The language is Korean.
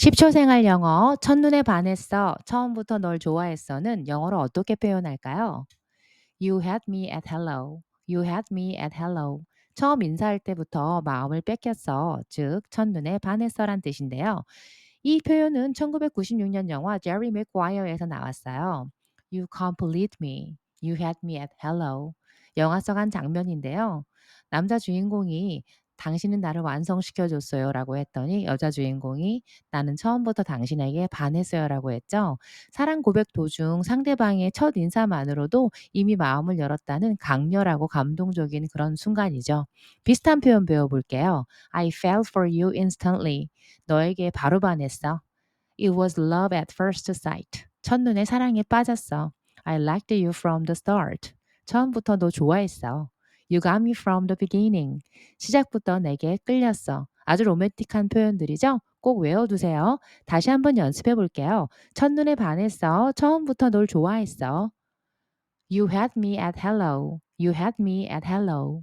10초 생활 영어 첫눈에 반했어. 처음부터 널 좋아했어는 영어로 어떻게 표현할까요? You had me at hello. You had me at hello. 처음 인사할 때부터 마음을 뺏겼어. 즉, 첫눈에 반했어란 뜻인데요. 이 표현은 1996년 영화 제리 맥과이어에서 나왔어요. You complete me. You had me at hello. 영화 속 한 장면인데요. 남자 주인공이 당신은 나를 완성시켜줬어요 라고 했더니 여자 주인공이 나는 처음부터 당신에게 반했어요 라고 했죠. 사랑 고백 도중 상대방의 첫 인사만으로도 이미 마음을 열었다는 강렬하고 감동적인 그런 순간이죠. 비슷한 표현 배워볼게요. I fell for you instantly. 너에게 바로 반했어. It was love at first sight. 첫눈에 사랑에 빠졌어. I liked you from the start. 처음부터 너 좋아했어. You got me from the beginning. 시작부터 내게 끌렸어. 아주 로맨틱한 표현들이죠? 꼭 외워두세요. 다시 한번 연습해 볼게요. 첫눈에 반했어. 처음부터 널 좋아했어. You had me at hello. You had me at hello.